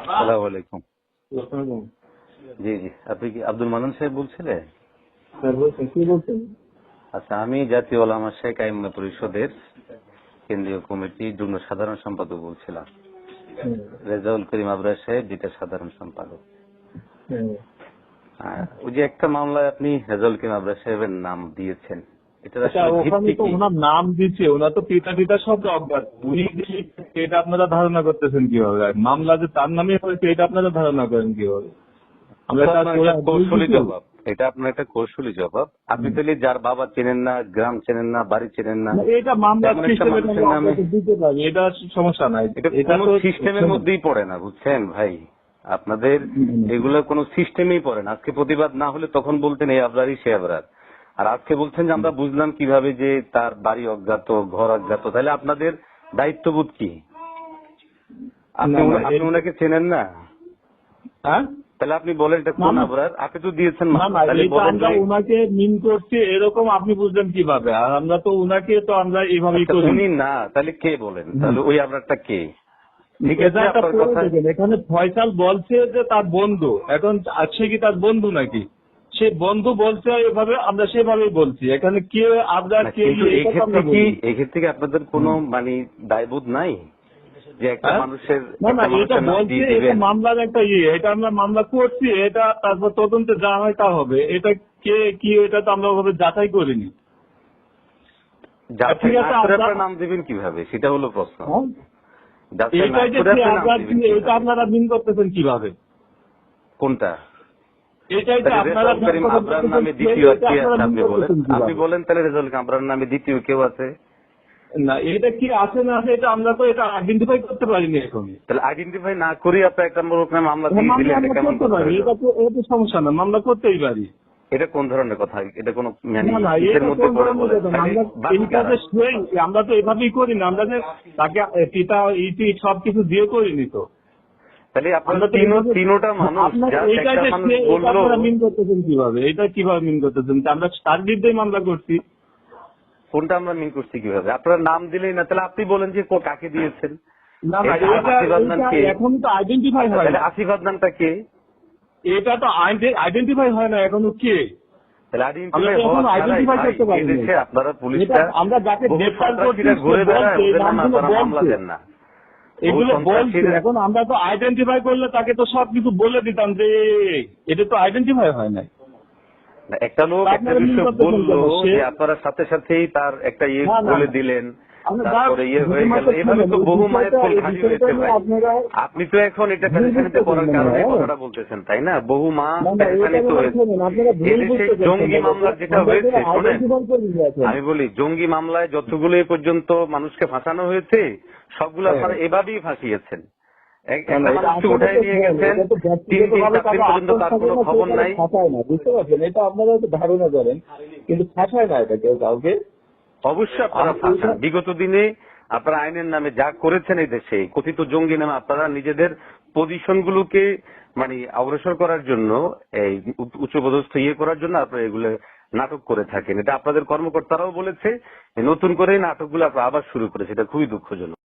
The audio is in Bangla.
আসসালামু আলাইকুম। জি জি। আপনি কি আব্দুল মানান সাহেব বলছিলেন বলছেন? আচ্ছা আমি জাতীয় ওলামা শেখ আইম্মা পরিষদের কেন্দ্রীয় কমিটি যুগ্ম সাধারণ সম্পাদক বলছিলাম। রেজাউল করিম আবরার সাহেব যেটা সাধারণ সম্পাদক। হুম। ওই যে একটা মামলায় আপনি রেজাউল করিম আবরার সাহেবের নাম দিয়েছেন। এটা আচ্ছা আসলে ওখানে ভিত্তি তো কি? ওনার নাম দিচ্ছে ওনার তো পিতা পিতা সব অজ্ঞাত উনি এটা আপনারা ধারণা করতেছেন কীভাবে? মামলা যে তার নামে হয়েছে এটা আপনারা ধারণা করেন কীভাবে? আমরা এটা তার আপনার ওরা একটা কৌশলী জবাব। এটা আপনার একটা কৌশলী জবাব। আপনি তাহলে যার বাবা চেনেন না গ্রাম চেনেন না বাড়ি চেনেন না এটা মামলা এটা সমস্যা নাই। এটা কোনো সিস্টেমের মধ্যেই পড়ে না বুঝছেন ভাই? আপনাদের। এগুলো কোনো সিস্টেমেই পড়ে না। আজকে প্রতিবাদ না হলে তখন বলতেন এই আবরারই সে আবরার। আর আজকে বলছেন যে আমরা বুঝলাম কীভাবে যে তার বাড়ি অজ্ঞাত ঘর অজ্ঞাত। তাহলে আপনাদের দায়িত্ববোধ কি? আপনি ওনাকে চেনেন না? হ্যাঁ? তাহলে আপনি বলেন এটা কোন না। আপনি তো দিয়েছেন আমরা ওনাকে মিন করছি এরকম আপনি বুঝলেন কীভাবে? আর আমরা তো ওনাকে তো আমরা এইভাবেই আচ্ছা, করি। উনি না তাহলে কে বলেন? তাহলে ওই আবরারটা কে? এখানে ফয়সাল বলছে যে তার বন্ধু। এখন আছে কি তার বন্ধু নাকি? সে বন্ধু বলছে এভাবে আমরা সেভাবেই বলছি। এখানে কে আবদার কে এক্ষেত্রে কি এক্ষেত্রে কি আপনাদের কোনো মানে দায়বোধ নাই? যে একটা হ্যাঁ? মানুষের না না এটা বলছে এটা মামলার একটা ইয়ে এটা আমরা মামলা করছি এটা তারপর তদন্তে যা হয় তা হবে। এটা কে কি এটা তো আমরা ওভাবে যাচাই করিনি। যাচাই না করে আপনার- নাম দিবেন কীভাবে? সেটা হলো প্রশ্ন। হ্যাঁ? এটা আপনারা মিন করতেছেন কীভাবে? কোনটা? এটাই যে আপনারা রেজাউল করিম আবরার নামে দ্বিতীয় এটা কে আছে আপনি বলেন? আপনি বলেন তাহলে আবরার নামে দ্বিতীয় কেউ আছে? না এটা কি আছে না আছে এটা আমরা তো এটা আইডেন্টিফাই করতে পারিনি এখন তাহলে আইডেন্টিফাই না করে আপনি একটা মামলা দিয়ে দিলেন এটা কেমন করতে পারি এটা তো এটা সমস্যা না মামলা করতেই পারি। এটা কোন ধরনের কথা? এটা কোন মানে আমরা তো এভাবেই করি না আমরা যে তাকে পিতা ইটি সবকিছু দিয়ে করিনি তো। তাহলে আপনারা তিনোটা মানুষ আপনার যা এইটা একটা যে মানুষ মিন করতেছেন কীভাবে? এটা কীভাবে মিন করতেছেন? আমরা তার বিরুদ্ধেই মামলা করছি। কোনটা আমরা মিন করছি কীভাবে? আপনারা নাম দিলেই না তাহলে আপনি বলেন যে কাকে দিয়েছেন? এখন তো আইডেন্টিফাই হয় তাহলে না। আসিফ আদনানটা কে? এটা তো আইডেন্টিফাই হয় না এখনও কে? আপনারা পুলিশটা আমরা যাকে গ্রেফতার করছি, ঘুরে বেড়ায় মামলা দেন না। এগুলো বলছি এখন আমরা তো আইডেন্টিফাই করলে তাকে তো সব কিছু বলে দিতাম যে এটা তো আইডেন্টিফাই হয় না না, একটা লোক একটা বিষয় বলল যে আপনারা সাথে সাথেই তার একটা ইয়ে বলে দিলেন। ইয়ে হয়ে আপনি তো এখন এটা পড়ার কারণে না, কথাটা বলতেছেন তাই না? বহু মা হয়েছে। এদেশে জঙ্গি মামলা যেটা হয়েছে শোনেন। আমি বলি জঙ্গি মামলায় যতগুলো এ পর্যন্ত মানুষকে ফাঁসানো হয়েছে সবগুলো হ্যাঁ। আপনারা এভাবেই ফাঁসিয়েছেন। উঠাই নিয়ে গেছেন তিন দিন পর্যন্ত তার কোনো খবর নাই। ফাঁসায় না বুঝতে পারছেন? এটা আপনারা ধারণা করেন কিন্তু ফাঁসায় না এটা কেউ কাউকে। অবশ্যই আপনারা ফাঁসান বিগত দিনে আপনারা আইনের নামে যা করেছেন এই দেশে কথিত জঙ্গি নামে আপনারা নিজেদের পজিশন গুলোকে মানে অগ্রসর করার জন্য এই উচ্চপদস্থ ইয়ে করার জন্য আপনারা এগুলো নাটক করে থাকেন। এটা আপনাদের কর্মকর্তারাও বলেছে নতুন করে এই নাটকগুলো আপনারা আবার শুরু করেছে। এটা খুবই দুঃখজনক।